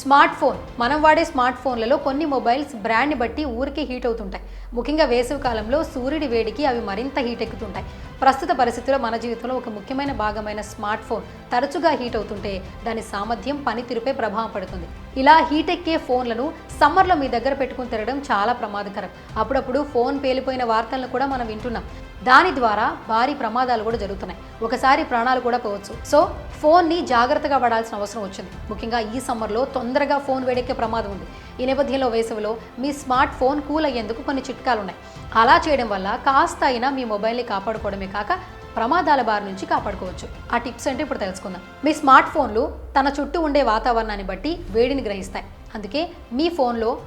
Smart phone మనం వాడే smart ఫోన్లలో కొన్ని మొబైల్స్ బ్రాండ్ని బట్టి ఊరికే హీట్ అవుతుంటాయి. ముఖ్యంగా వేసవి కాలంలో సూర్యుడి వేడికి అవి మరింత హీట్ ఎక్కుతుంటాయి. ప్రస్తుత పరిస్థితుల్లో మన జీవితంలో ఒక ముఖ్యమైన భాగమైన స్మార్ట్ ఫోన్ తరచుగా హీట్ అవుతుంటే దాని సామర్థ్యం పనితీరుపై ప్రభావం పడుతుంది. ఇలా హీట్ ఎక్కే ఫోన్లను సమ్మర్లో మీ దగ్గర పెట్టుకుని తిరగడం చాలా ప్రమాదకరం. అప్పుడప్పుడు ఫోన్ పేలిపోయిన వార్తలను కూడా మనం వింటున్నాం. దాని ద్వారా భారీ ప్రమాదాలు కూడా జరుగుతున్నాయి. ఒకసారి ప్రాణాలు కూడా పోవచ్చు. సో ఫోన్ని జాగ్రత్తగా పడాల్సిన అవసరం వచ్చింది. ముఖ్యంగా ఈ సమ్మర్లో తొందరగా ఫోన్ వేడెక్కే ప్రమాదం ఉంది. ఈ నేపథ్యంలో వేసవిలో మీ స్మార్ట్ ఫోన్ కూల్ అయ్యేందుకు కొన్ని చిట్కాలు ఉన్నాయి అలా చేయడం వల్ల కాస్త అయినా మీ మొబైల్ని కాపాడుకోవడమే కాక ప్రమాదాల బారి నుంచి కాపాడుకోవచ్చు. ఆ టిప్స్ అంటే ఇప్పుడు తెలుసుకుందాం. మీ స్మార్ట్ ఫోన్లు తన చుట్టూ ఉండే వాతావరణాన్ని బట్టి వేడిని గ్రహిస్తాయి. అందుకే మీ ఫోన్లో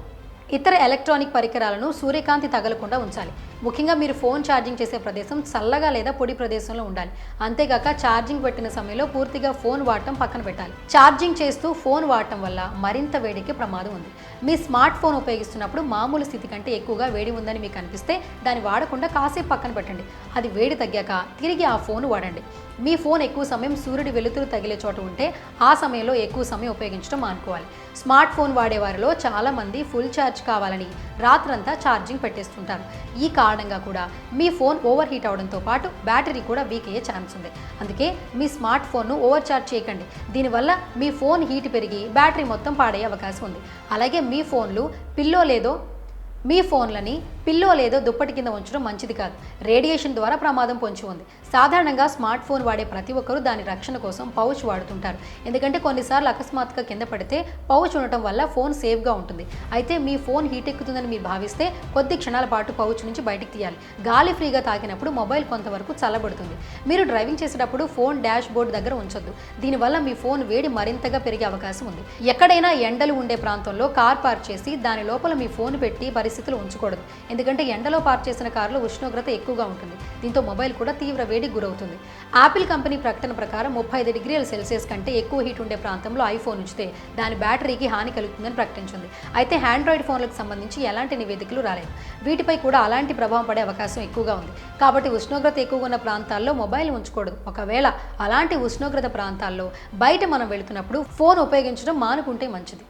ఇతర ఎలక్ట్రానిక్ పరికరాలను సూర్యకాంతి తగలకుండా ఉంచాలి. ముఖ్యంగా మీరు ఫోన్ ఛార్జింగ్ చేసే ప్రదేశం చల్లగా లేదా పొడి ప్రదేశంలో ఉండాలి. అంతేగాక ఛార్జింగ్ పెట్టిన సమయంలో పూర్తిగా ఫోన్ వాడటం పక్కన పెట్టాలి. ఛార్జింగ్ చేస్తూ ఫోన్ వాడటం వల్ల మరింత వేడికి ప్రమాదం ఉంది. మీ స్మార్ట్ ఫోన్ ఉపయోగిస్తున్నప్పుడు మామూలు స్థితి కంటే ఎక్కువగా వేడి ఉందని మీకు అనిపిస్తే దాన్ని వాడకుండా కాసేపు పక్కన పెట్టండి. అది వేడి తగ్గాక తిరిగి ఆ ఫోన్ వాడండి. మీ ఫోన్ ఎక్కువ సమయం సూర్యుడి వెలుతురు తగిలే చోట ఉంటే ఆ సమయంలో ఎక్కువ సమయం ఉపయోగించడం మానుకోవాలి. స్మార్ట్ ఫోన్ వాడేవారిలో చాలామంది ఫుల్ ఛార్జ్ కావాలని రాత్రంతా ఛార్జింగ్ పెట్టేస్తుంటారు. ఈ కారణంగా కూడా మీ ఫోన్ ఓవర్ హీట్ అవడంతో పాటు బ్యాటరీ కూడా వీక్ అయ్యే ఛాన్స్ ఉంది. అందుకే మీ స్మార్ట్ ఫోన్ను ఓవర్ ఛార్జ్ చేయకండి. దీనివల్ల మీ ఫోన్ హీట్ పెరిగి బ్యాటరీ మొత్తం పాడయ్యే అవకాశం ఉంది. అలాగే మీ ఫోన్లు పిల్లో లేదో మీ ఫోన్లని పిల్లో లేదో దుప్పటి కింద ఉంచడం మంచిది కాదు. రేడియేషన్ ద్వారా ప్రమాదం పొంచి ఉంది. సాధారణంగా స్మార్ట్ ఫోన్ వాడే ప్రతి ఒక్కరూ దాని రక్షణ కోసం పౌచ్ వాడుతుంటారు. ఎందుకంటే కొన్నిసార్లు అకస్మాత్తుగా కింద పడితే పౌచ్ ఉండటం వల్ల ఫోన్ సేఫ్గా ఉంటుంది. అయితే మీ ఫోన్ హీట్ ఎక్కుతుందని మీరు భావిస్తే కొద్ది క్షణాల పాటు పౌచ్ నుంచి బయటికి తీయాలి. గాలి ఫ్రీగా తాకినప్పుడు మొబైల్ కొంతవరకు చల్లబడుతుంది. మీరు డ్రైవింగ్ చేసేటప్పుడు ఫోన్ డాష్ బోర్డ్ దగ్గర ఉంచొద్దు. దీనివల్ల మీ ఫోన్ వేడి మరింతగా పెరిగే అవకాశం ఉంది. ఎక్కడైనా ఎండలు ఉండే ప్రాంతంలో కార్ పార్క్ చేసి దాని లోపల మీ ఫోన్ పెట్టి పరిస్థితులు ఉంచకూడదు. ఎందుకంటే ఎండలో పార్క్ చేసిన కారులో ఉష్ణోగ్రత ఎక్కువగా ఉంటుంది. దీంతో మొబైల్ కూడా తీవ్ర వేడికి గురవుతుంది. యాపిల్ కంపెనీ ప్రకటన ప్రకారం ముప్పై ఐదు డిగ్రీల సెల్సియస్ కంటే ఎక్కువ హీట్ ఉండే ప్రాంతంలో ఐఫోన్ ఉంచితే దాని బ్యాటరీకి హాని కలుగుతుందని ప్రకటించింది. అయితే ఆండ్రాయిడ్ ఫోన్లకు సంబంధించి ఎలాంటి నివేదికలు రాలేదు. వీటిపై కూడా అలాంటి ప్రభావం పడే అవకాశం ఎక్కువగా ఉంది. కాబట్టి ఉష్ణోగ్రత ఎక్కువగా ఉన్న ప్రాంతాల్లో మొబైల్ ఉంచకూడదు. ఒకవేళ అలాంటి ఉష్ణోగ్రత ప్రాంతాల్లో బయట మనం వెళుతున్నప్పుడు ఫోన్ ఉపయోగించడం మానుకుంటే మంచిది.